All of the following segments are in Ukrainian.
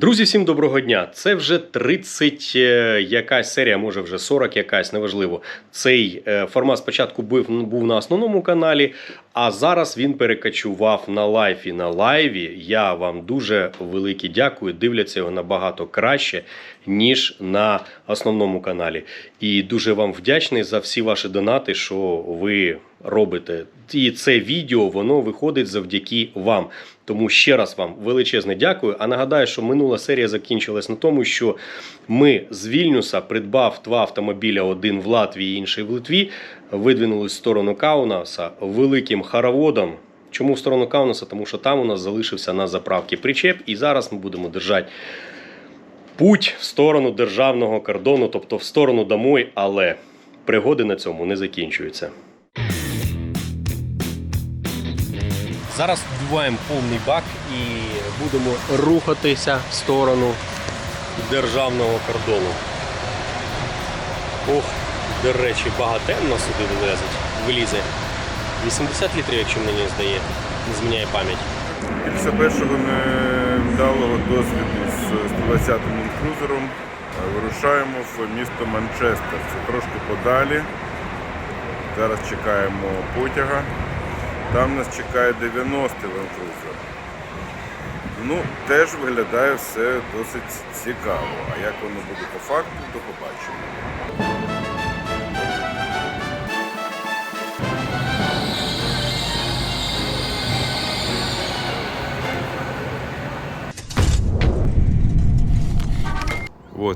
Друзі, всім доброго дня! Це вже 30 е, якась серія, може вже 40 якась, неважливо. Цей е, формат спочатку був, був на основному каналі, а зараз він перекочував на лайфі. На лайві я вам дуже велике дякую. Дивляться його набагато краще, ніж на основному каналі. І дуже вам вдячний за всі ваші донати, що ви робите. І це відео воно виходить завдяки вам. Тому ще раз вам величезне дякую. А нагадаю, що минула серія закінчилась на тому, що ми з Вільнюса, придбав два автомобіля: один в Латвії, інший в Литві, видвинулись в сторону Каунаса великим хороводом. Чому в сторону Каунаса? Тому що там у нас залишився на заправці причеп, і зараз ми будемо держати путь в сторону державного кордону, тобто в сторону домой, але пригоди на цьому не закінчуються. Зараз вбиваємо повний бак і будемо рухатися в сторону державного кордону. Ох, до речі, багатенно сюди вилазить, вилізе. 80 літрів, якщо мені здає, не зміняє пам'ять. Після першого невдалого досвіду з 120-м інкрузером е, вирушаємо в місто Манчестер. Це трошки подалі. Зараз чекаємо потяга. Там нас чекає 90-й ланкрузер. Ну, теж виглядає все досить цікаво. А як воно буде по факту, то побачимо.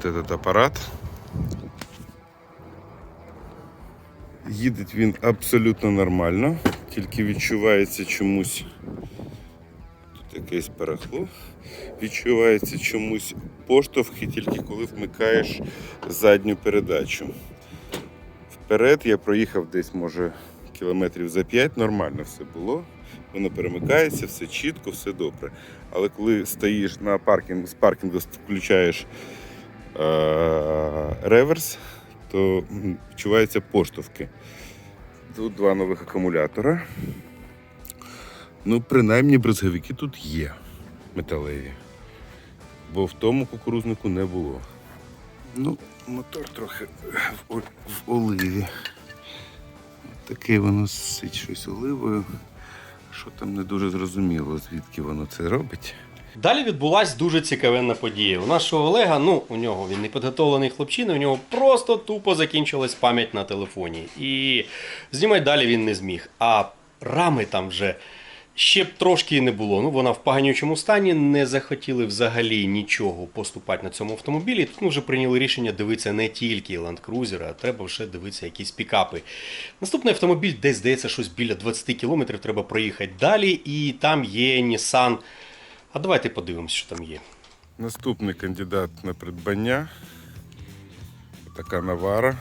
Вот этот апарат. Їде він абсолютно нормально, тільки відчувається чомусь. Тут якесь перехло. Відчувається чомусь поштовхи, тільки коли вмикаєш задню передачу. Вперед я проїхав десь, може, кілометрів за 5, нормально все було. Воно перемикається, все чітко, все добре. Але коли стоїш на паркінг, з паркінгу включаєш реверс, то відчуваються поштовхи. Тут два нових акумулятора. Ну, принаймні брезговики тут є металеві. Бо в тому кукурузнику не було. Ну, мотор трохи в, в оливі. Таке воно сить щось оливою. Що там не дуже зрозуміло, звідки воно це робить. Далі відбулася дуже цікавенна подія. У нашого Олега, ну у нього він не підготовлений хлопчина, у нього просто тупо закінчилась пам'ять на телефоні. І знімати далі він не зміг. А рами там вже ще б трошки і не було. Ну вона в поганючому стані, не захотіли взагалі нічого поступати на цьому автомобілі. Тут ми вже прийняли рішення дивитися не тільки Land Cruiser, а треба вже дивитися якісь пікапи. Наступний автомобіль, десь здається, щось біля 20 кілометрів треба проїхати далі, і там є Nissan. А давайте подивимося, що там є. Наступний кандидат на придбання. Така навара.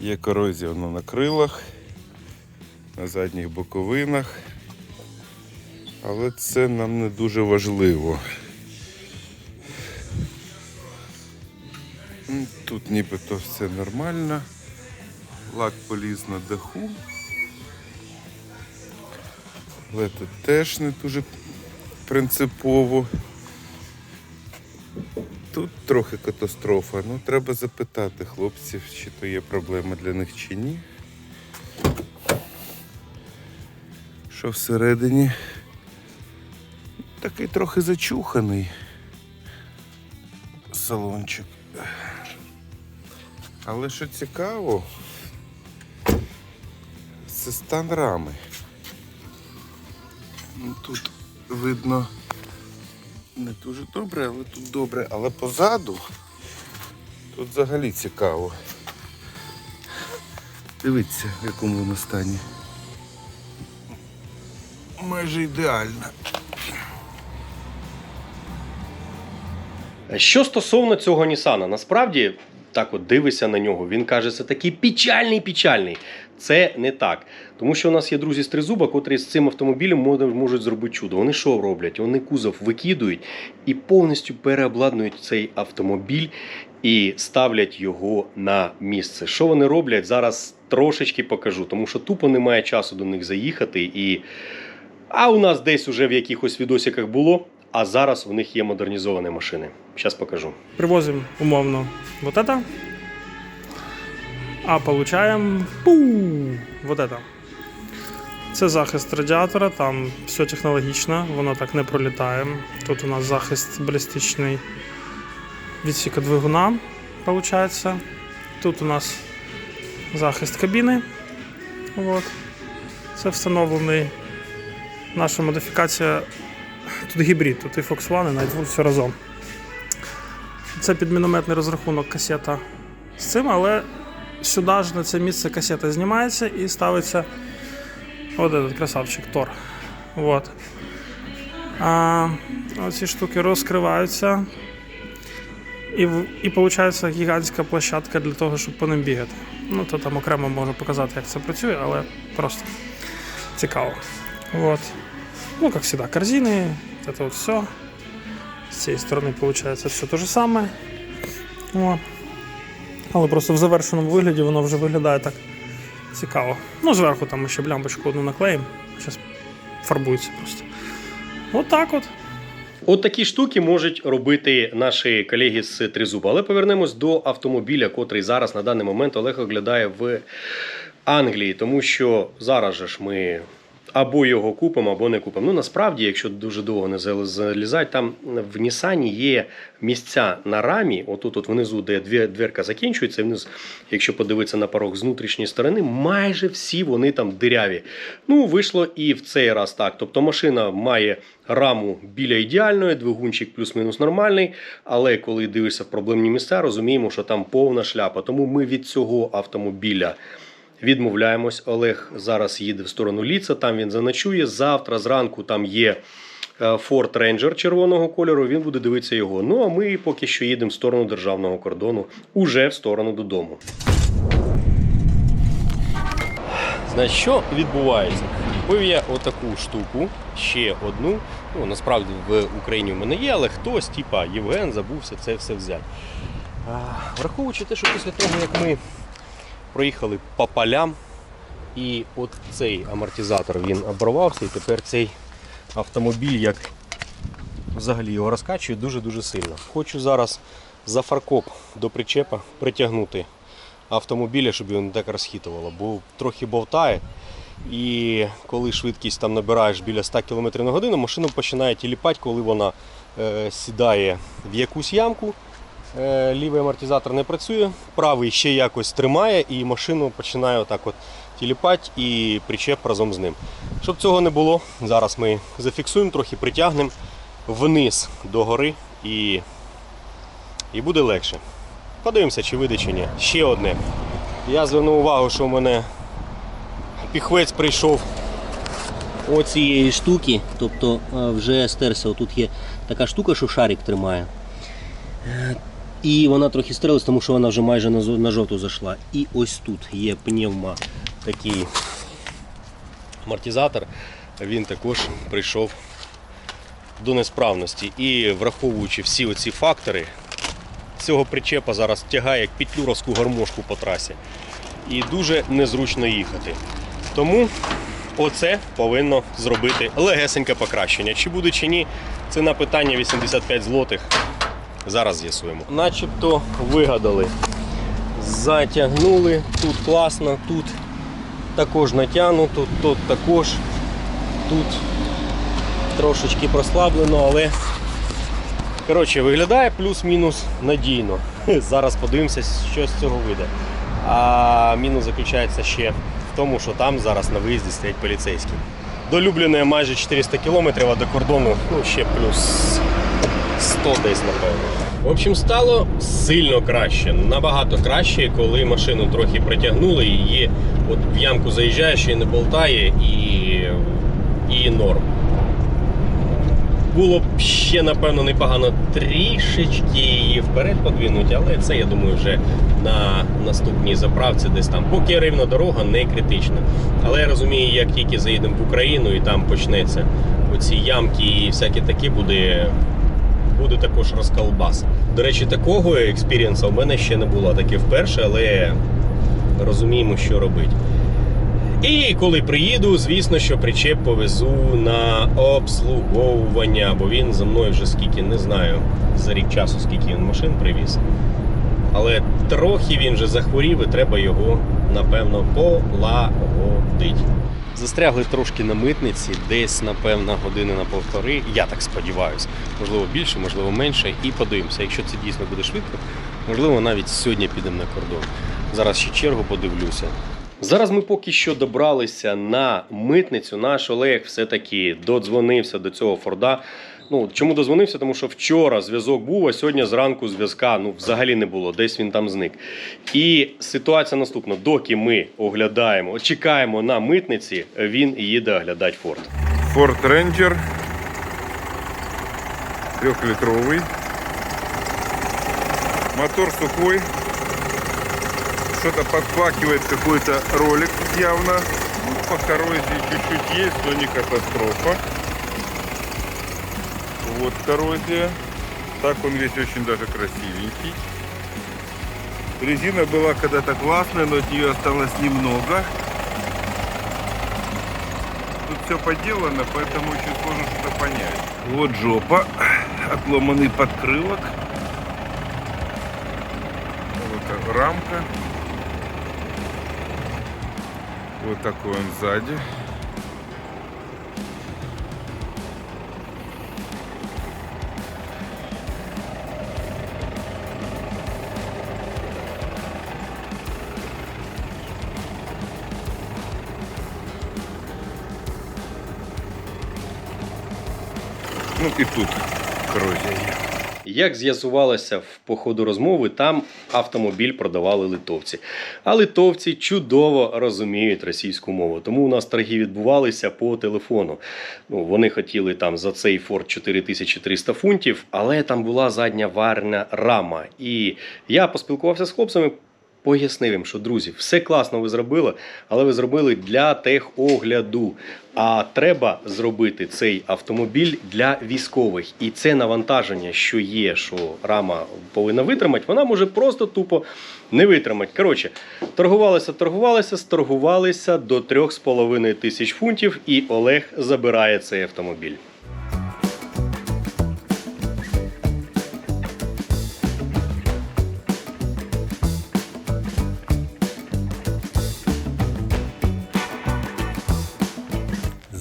Є корозія на крилах, на задніх боковинах. Але це нам не дуже важливо. Тут нібито все нормально. Лак поліз на даху. Але тут теж не дуже принципово. Тут трохи катастрофа. Ну, треба запитати хлопців, чи то є проблема для них чи ні. Що всередині? Такий трохи зачуханий салончик. Але що цікаво, це стан рами. Тут видно не дуже добре, але тут добре. Але позаду тут взагалі цікаво. Дивіться, в якому воно стані. Майже ідеально. Що стосовно цього Нісана, насправді так от дивишся на нього, він каже, це такий печальний печальний. Це не так. Тому що у нас є друзі з тризуба, котрі з цим автомобілем можуть, зробити чудо. Вони що роблять? Вони кузов викидують і повністю переобладнують цей автомобіль і ставлять його на місце. Що вони роблять? Зараз трошечки покажу, тому що тупо немає часу до них заїхати. І... А у нас десь уже в якихось відосиках було. А зараз у них є модернізовані машини. Зараз покажу. Привозим умовно вот это, а получаем пу, вот это. Це захист радіатора, там все технологічно, воно так не пролітає. Тут у нас захист балістичний відсіка двигуна, виходить. Тут у нас захист кабіни. От. Це встановлений. Наша модифікація. Тут гібрид, тут і Fox One, і Nightwood все разом. Це підмінометний розрахунок касета з цим, але сюди ж на це місце касета знімається і ставиться от этот красавчик Тор. Вот. А, оці штуки розкриваються. І, в- і виходить гігантська площадка для того, щоб по ним бігати. Ну, то там окремо можу показати, як це працює, але просто цікаво. Вот. Ну, как всегда, корзины, вот это вот все. З цієї сторони виходить все те ж саме. О. Але просто в завершеному вигляді воно вже виглядає так цікаво. Ну, зверху там ми ще блямбочку одну наклеїмо. Зараз фарбується просто. От так от. От такі штуки можуть робити наші колеги з Тризуба. Але повернемось до автомобіля, котрий зараз на даний момент Олег оглядає в Англії, тому що зараз же ж ми. Або його купимо, або не купимо. Ну насправді, якщо дуже довго не зал- залізати, там в Нісані є місця на рамі. Отут, от внизу, де дверка закінчується, вниз, якщо подивитися на порог з внутрішньої сторони, майже всі вони там диряві. Ну, вийшло і в цей раз так. Тобто машина має раму біля ідеальної, двигунчик плюс-мінус нормальний. Але коли дивишся в проблемні місця, розуміємо, що там повна шляпа. Тому ми від цього автомобіля. Відмовляємось. Олег зараз їде в сторону Ліца, там він заночує. Завтра зранку там є е, Ford Ranger червоного кольору. Він буде дивитися його. Ну а ми поки що їдемо в сторону державного кордону, уже в сторону додому. Значить, що відбувається? Купив я отаку штуку, ще одну. Ну, насправді в Україні в мене є, але хтось, типа Євген, забувся це все взяти. Враховуючи те, що після того, як ми проїхали по полям, і от цей амортизатор він оборвався, і тепер цей автомобіль, як взагалі його розкачує дуже-дуже сильно. Хочу зараз за фаркоп до причепа притягнути автомобіля, щоб його не так розхитувало, бо трохи бовтає. І коли швидкість там набираєш біля 100 км на годину, машина починає тіліпати, коли вона е, сідає в якусь ямку. Е, лівий амортизатор не працює, правий ще якось тримає, і машину починає отак от тіліпати і причеп разом з ним. Щоб цього не було, зараз ми зафіксуємо, трохи притягнемо вниз до гори і, і буде легше. Подивимося, чи вийде, чи ні. Ще одне. Я звернув увагу, що в мене піхвець прийшов оцієї штуки, тобто е, вже стерся. Отут є така штука, що шарик тримає. І вона трохи стерилась, тому що вона вже майже на жовту зайшла. І ось тут є пневма. такий амортизатор, він також прийшов до несправності. І враховуючи всі оці фактори, цього причепа зараз тягає як петлюровську гармошку по трасі. І дуже незручно їхати. Тому оце повинно зробити легесеньке покращення. Чи буде чи ні, це на питання 85 злотих. Зараз з'ясуємо. Начебто вигадали. Затягнули, тут класно, тут також натягнуто, тут також, тут трошечки прослаблено, але коротше, виглядає плюс-мінус надійно. Зараз подивимося, що з цього вийде. А мінус заключається ще в тому, що там зараз на виїзді стоять поліцейські. До Любліна майже 400 кілометрів, а до кордону ну, ще плюс 100 десь, напевно. В общем, стало сильно краще. Набагато краще, коли машину трохи притягнули, її от в ямку заїжджаєш і не болтає, і, і норм. Було б ще, напевно, непогано трішечки її вперед подвинути, але це, я думаю, вже на наступній заправці десь там. Поки рівна дорога не критична. Але я розумію, як тільки заїдемо в Україну і там почнеться оці ямки і всяке таке буде буде також розколбас. До речі, такого експірієнсу в мене ще не було. Таке вперше, але розуміємо, що робити. І коли приїду, звісно, що причеп повезу на обслуговування, бо він за мною вже скільки не знаю за рік часу, скільки він машин привіз. Але трохи він вже захворів і треба його, напевно, полагодить. Застрягли трошки на митниці, десь, напевно, години на повтори. Я так сподіваюся. Можливо, більше, можливо, менше. І подивимося. Якщо це дійсно буде швидко, можливо, навіть сьогодні підемо на кордон. Зараз ще чергу подивлюся. Зараз ми поки що добралися на митницю. Наш Олег все-таки додзвонився до цього Форда. Ну, чому дозвонився? Тому що вчора зв'язок був, а сьогодні зранку зв'язка ну, взагалі не було, десь він там зник. І ситуація наступна: доки ми оглядаємо, чекаємо на митниці, він їде оглядати Форд. Ford Ranger. Трехлитровый. Мотор сухой. Что-то подплакивает какой-то ролик явно. Ну, по коррозии чуть-чуть есть, но не катастрофа. Вот коррозия. Так он весь очень даже красивенький. Резина была когда-то классная, но от нее осталось немного. Тут все поделано, поэтому очень сложно что-то понять. Вот жопа, отломанный подкрылок. Вот рамка. Вот такой он сзади. И тут коррозия есть. Як з'ясувалося в по ходу розмови, там автомобіль продавали литовці. А литовці чудово розуміють російську мову. Тому у нас торги відбувалися по телефону. Ну, вони хотіли там за цей Ford 4300 фунтів, але там була задня варна рама. І я поспілкувався з хлопцями. Пояснив їм, що друзі, все класно ви зробили, але ви зробили для техогляду. А треба зробити цей автомобіль для військових. І це навантаження, що є, що рама повинна витримати, вона може просто тупо не витримати. Коротше, торгувалися, торгувалися, сторгувалися до 3,5 тисяч фунтів, і Олег забирає цей автомобіль.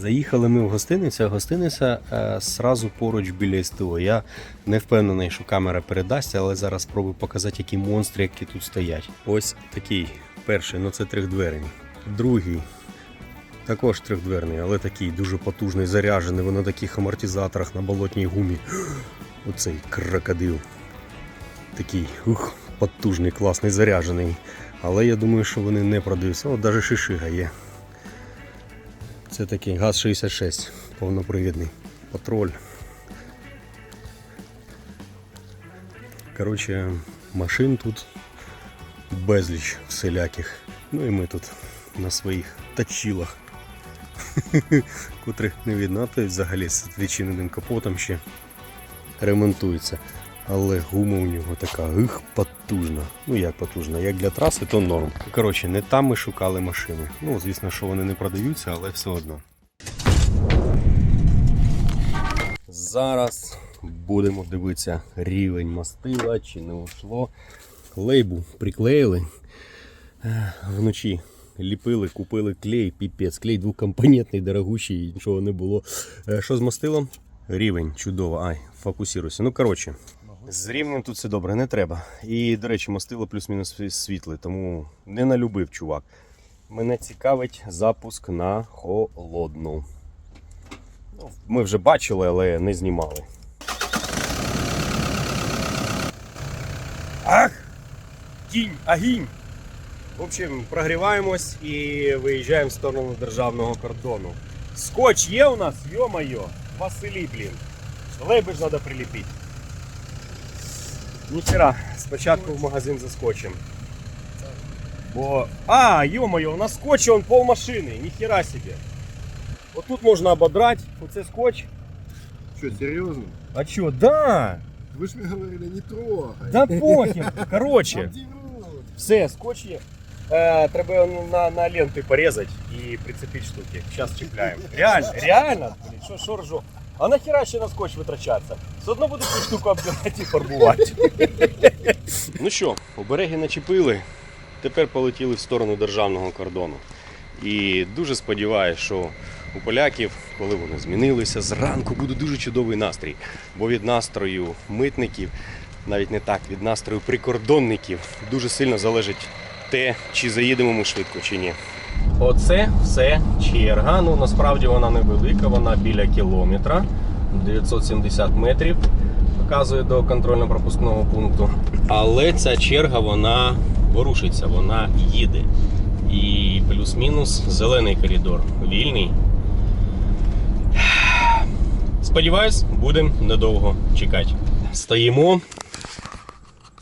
Заїхали ми в гостиницю, а гостиниця е, поруч біля СТО. Я не впевнений, що камера передасть, але зараз спробую показати, які монстри, які тут стоять. Ось такий перший, ну це трьохдверний. Другий також трьохдверний, але такий дуже потужний, заряджений. Воно на таких амортизаторах на болотній гумі. Оцей крокодил. Такий ух, потужний, класний, заряджений. Але я думаю, що вони не продаються. От навіть шишига є. Це такий ГАЗ-66, повнопривідний патруль. Коротше, машин тут безліч всіляких. Ну і ми тут на своїх тачілах, котрих не й взагалі з відчиненим капотом ще ремонтується. Але гума у нього така ух, потужна. Ну як потужна, як для траси, то норм. Коротше, не там ми шукали машини. Ну, звісно, що вони не продаються, але все одно. Зараз будемо дивитися рівень мастила, чи не ушло. Лейбу приклеїли. Е, Вночі ліпили, купили клей, піпець. Клей двокомпонентний, дорогущий, нічого не було. Е, Що з мастилом? Рівень, чудово. Ай, фокусируйся. Ну, коротше, з рівнем тут все добре, не треба. І, до речі, мастило плюс-мінус світле, тому не налюбив чувак. Мене цікавить запуск на холодну. Ну, Ми вже бачили, але не знімали. Ах! Кінь, агінь! В общем, прогріваємось і виїжджаємо в сторону державного кордону. Скотч є у нас, йо-моє, Василі, блін. Лейби ж треба приліпити. Ніхера, спочатку в магазин за скотчем. Бо. А, ё-моё, у нас скотч он пол машины, ніхера себе. Вот тут можна ободрать, оце скотч. Что, серьезно? А чё, да! Вы же мне говорили, не трогай. Да похер. Короче, Обдерут. все, скотч є. Е, треба на, на ленти порізати і прицепити штуки. Зараз чіпляємо. Реально, реально, блін, що, що ржу? А нахіра ще на скотч витрачатися? Все одно буде цю штуку оббирати і фарбувати. ну що, обереги начепили. Тепер полетіли в сторону державного кордону. І дуже сподіваюся, що у поляків, коли вони змінилися, зранку буде дуже чудовий настрій. Бо від настрою митників, навіть не так, від настрою прикордонників дуже сильно залежить те, чи заїдемо ми швидко, чи ні. Оце все черга. Ну насправді вона невелика, вона біля кілометра, 970 метрів. Показує до контрольно-пропускного пункту. Але ця черга вона ворушиться, вона їде. І плюс-мінус зелений коридор вільний. Сподіваюсь, будемо недовго чекати. Стоїмо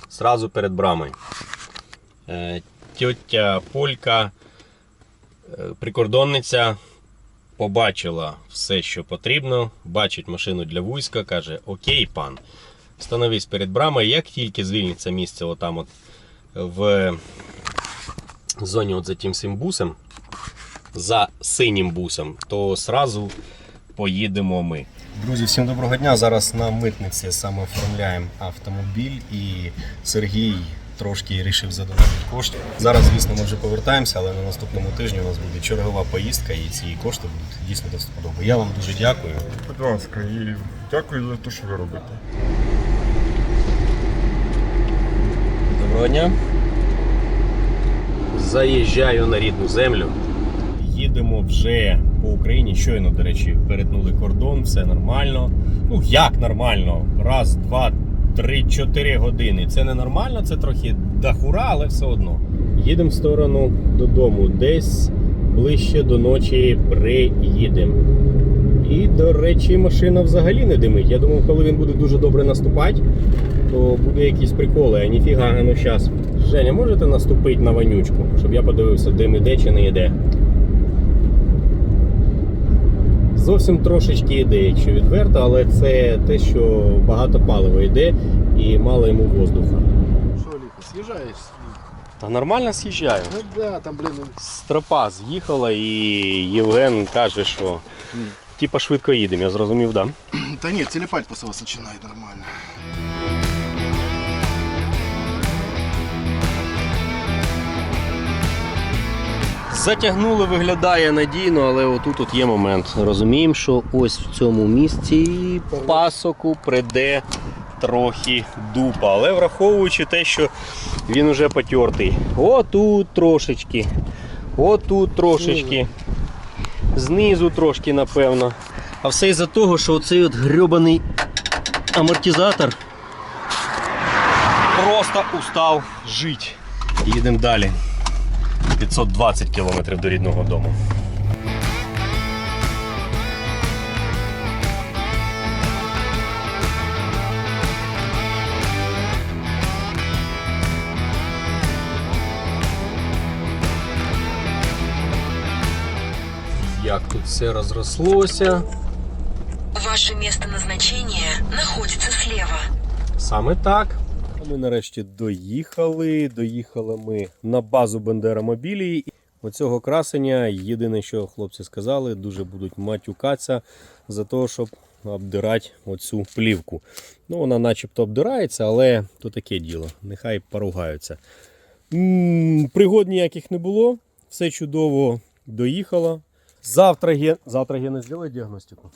зразу перед брамою. Е, Тьотя Полька, прикордонниця, побачила все, що потрібно, бачить машину для війська, каже: Окей, пан, становись перед брамою. Як тільки звільниться місце отам от в зоні от за тим всім бусом, за синім бусом, то сразу поїдемо ми. Друзі, всім доброго дня. Зараз на митниці саме оформляємо автомобіль і Сергій трошки вирішив задонати кошти. Зараз, звісно, ми вже повертаємося, але на наступному тижні у нас буде чергова поїздка і ці кошти будуть дійсно до вподоби. Я вам дуже дякую. Будь ласка, і дякую за те, що ви робите. Доброго дня. Заїжджаю на рідну землю. Їдемо вже по Україні. Щойно, до речі, перетнули кордон, все нормально. Ну як нормально? Раз, два, три, чотири години. Це не нормально, це трохи дахура, але все одно. Їдемо в сторону додому. Десь ближче до ночі приїдемо. І, до речі, машина взагалі не димить. Я думав, коли він буде дуже добре наступати, то буде якісь приколи, а ніфіга, ну щас. Женя, можете наступити на вонючку, щоб я подивився, дим іде чи не йде? Зовсім трошечки йде, якщо відверто, але це те, що багато палива йде і мало йому воздуха. Що, Ліха, з'їжджаєш? Та нормально з'їжджаю. Ну да, там, блін, Стропа з'їхала і Євген каже, що типа швидко їдемо, я зрозумів, да? та ні, телепать починає нормально. Затягнули, виглядає надійно, але отут от є момент. Розуміємо, що ось в цьому місці пасоку прийде трохи дупа. Але враховуючи те, що він уже потертий. Отут трошечки. Отут трошечки. Знизу трошки, напевно. А все із-за того, що оцей от грьобаний амортизатор просто устав жити. Їдемо далі. 520 кілометрів до рідного дому. Як тут все розрослося. Ваше место назначения находится слева. Саме так. Ми нарешті доїхали. Доїхали ми на базу Бендеромобілії. Оцього красення єдине, що хлопці сказали, дуже будуть матюкатися за те, щоб обдирати оцю плівку. Ну, вона начебто обдирається, але то таке діло. Нехай поругаються. М, Пригод ніяких не було. Все чудово доїхало. Завтра ген... Завтра Гена зробить діагностику.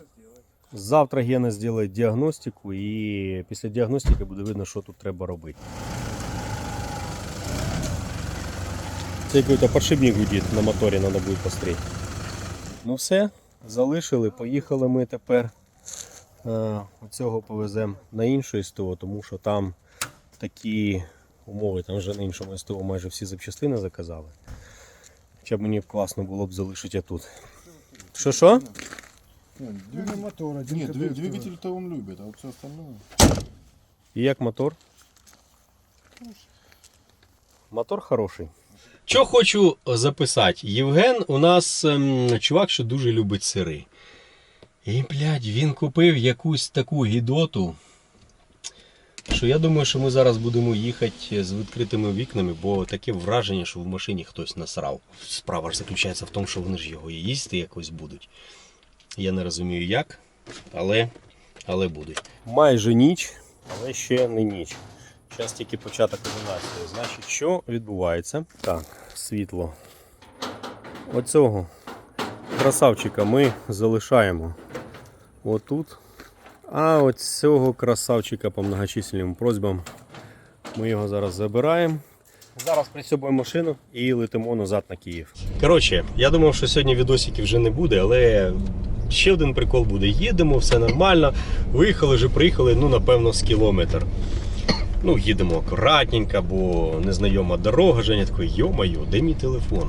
Завтра Гена зробить діагностику і після діагностики буде видно, що тут треба робити. Це якийсь подшипник гудить на моторі, треба буде постріти. Ну все, залишили, поїхали ми тепер. Е, Оцього повеземо на іншу СТО, тому що там такі умови, там вже на іншому СТО майже всі запчастини заказали. Хоча б мені класно було б залишити тут. Що що? Двигатель мотор, один Нет, двигатель-то он любит, а вот все остальное... І як мотор? Мотор хороший. Що хочу записати? Євген у нас ем, чувак, що дуже любить сири. І, блядь, він купив якусь таку гідоту, що я думаю, що ми зараз будемо їхати з відкритими вікнами, бо таке враження, що в машині хтось насрав. Справа ж заключається в тому, що вони ж його і їсти якось будуть. Я не розумію як, але, але будуть. Майже ніч, але ще не ніч. Зараз тільки початок 11. Значить, що відбувається? Так, світло. Оцього красавчика ми залишаємо отут. А от цього красавчика по многочисленним просьбам ми його зараз забираємо. Зараз присьобуємо машину і летимо назад на Київ. Коротше, я думав, що сьогодні відосиків вже не буде, але ще один прикол буде. Їдемо, все нормально. Виїхали вже, приїхали, ну, напевно, з кілометр. Ну, їдемо акуратненько, бо незнайома дорога. Женя такий, йо-моє, де мій телефон?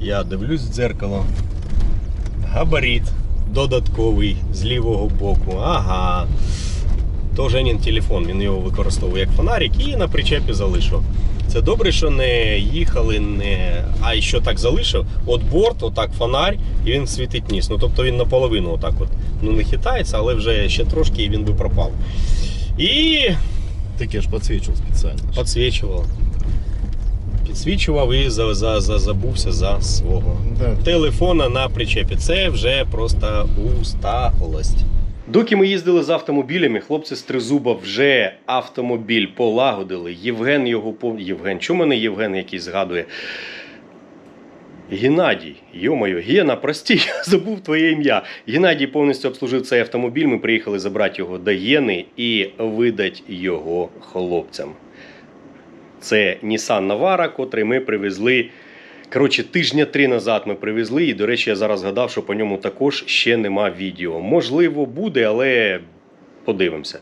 Я дивлюсь в дзеркало. Габарит додатковий з лівого боку. Ага. То Женін телефон, він його використовує як фонарик і на причепі залишив. Це добре, що не їхали, не... а що так залишив. От борт, отак фонарь, і він світить ніс. Ну тобто він наполовину отак от. Ну не хитається, але вже ще трошки і він би пропав. І Так я ж подсвечивал специально. підсвічував. Підсвічував і за, за, за, забувся за свого Да. телефона на причепі. Це вже просто усталость. Доки ми їздили з автомобілями, хлопці з Тризуба вже автомобіль полагодили. Євген його пов... Євген, чому мене Євген якийсь згадує? Геннадій, йомайо, Гена, прості, я забув твоє ім'я. Геннадій повністю обслужив цей автомобіль. Ми приїхали забрати його до Єни і видати його хлопцям. Це Nissan Navara, котрий ми привезли. Коротше, тижня три назад ми привезли, і, до речі, я зараз згадав, що по ньому також ще нема відео. Можливо, буде, але подивимося.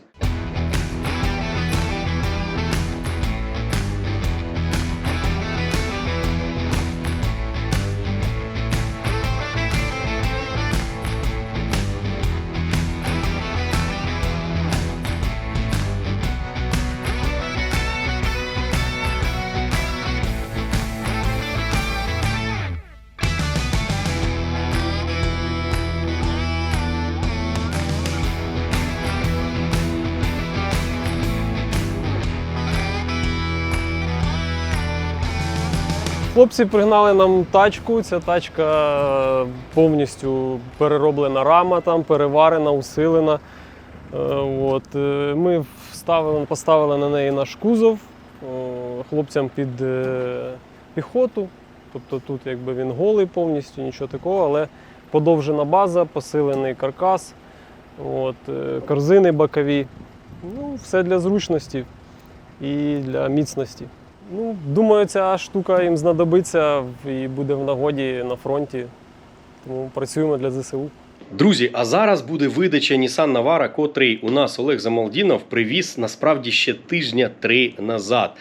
Хлопці пригнали нам тачку. Ця тачка повністю перероблена рама, там, переварена, усилена. Е, От. е, Ми вставили, поставили на неї наш кузов хлопцям під е, піхоту. Тобто тут якби він голий повністю, нічого такого, але подовжена база, посилений каркас, от, корзини бокові. Ну, все для зручності і для міцності. Ну, думаю, ця штука їм знадобиться і буде в нагоді на фронті. Тому працюємо для ЗСУ. Друзі, а зараз буде видача Nissan Navara, котрий у нас Олег Замалдінов привіз насправді ще тижня три назад.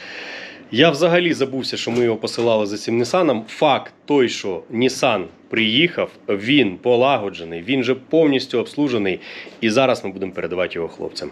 Я взагалі забувся, що ми його посилали за цим Нісаном. Факт той, що Nissan приїхав, він полагоджений, він вже повністю обслужений. І зараз ми будемо передавати його хлопцям.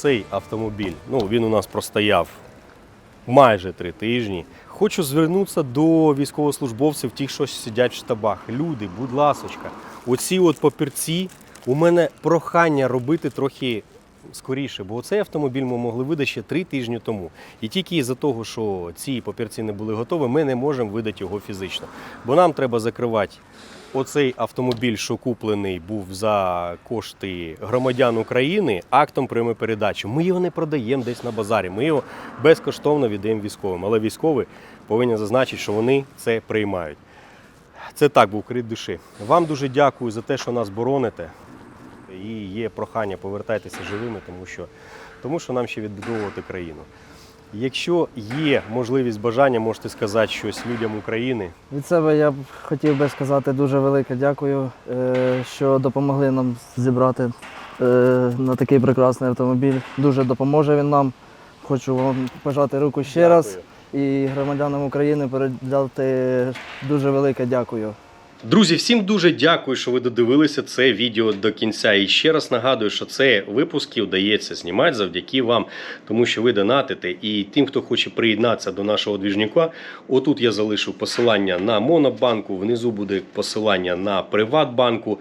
Оцей автомобіль, ну він у нас простояв майже три тижні. Хочу звернутися до військовослужбовців, тих, що сидять в штабах. Люди, будь ласочка, оці от папірці, у мене прохання робити трохи скоріше, бо цей автомобіль ми могли видати ще три тижні тому. І тільки із-за того, що ці папірці не були готові, ми не можемо видати його фізично. Бо нам треба закривати Оцей автомобіль, що куплений був за кошти громадян України, актом прямої передачі. Ми його не продаємо десь на базарі. Ми його безкоштовно віддаємо військовим. Але військові повинні зазначити, що вони це приймають. Це так був крит душі. Вам дуже дякую за те, що нас бороните. І є прохання повертайтеся живими, тому що, тому що нам ще відбудовувати країну. Якщо є можливість бажання, можете сказати щось людям України. Від себе я б хотів би сказати дуже велике дякую, е, що допомогли нам зібрати е, на такий прекрасний автомобіль. Дуже допоможе він нам. Хочу вам пожати руку ще раз. і громадянам України передати дуже велике дякую. Друзі, всім дуже дякую, що ви додивилися це відео до кінця. І ще раз нагадую, що це випуски вдається знімати завдяки вам, тому що ви донатите. І тим, хто хоче приєднатися до нашого двіжника, отут я залишу посилання на Монобанку, внизу буде посилання на Приватбанку.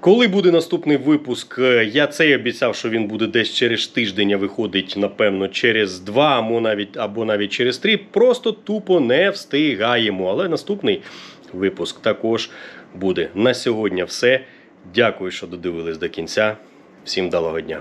Коли буде наступний випуск, е, я цей обіцяв, що він буде десь через тиждень, а виходить, напевно, через два, або навіть, або навіть через три. Просто тупо не встигаємо. Але наступний випуск також буде. На сьогодні все. Дякую, що додивились до кінця. Всім вдалого дня.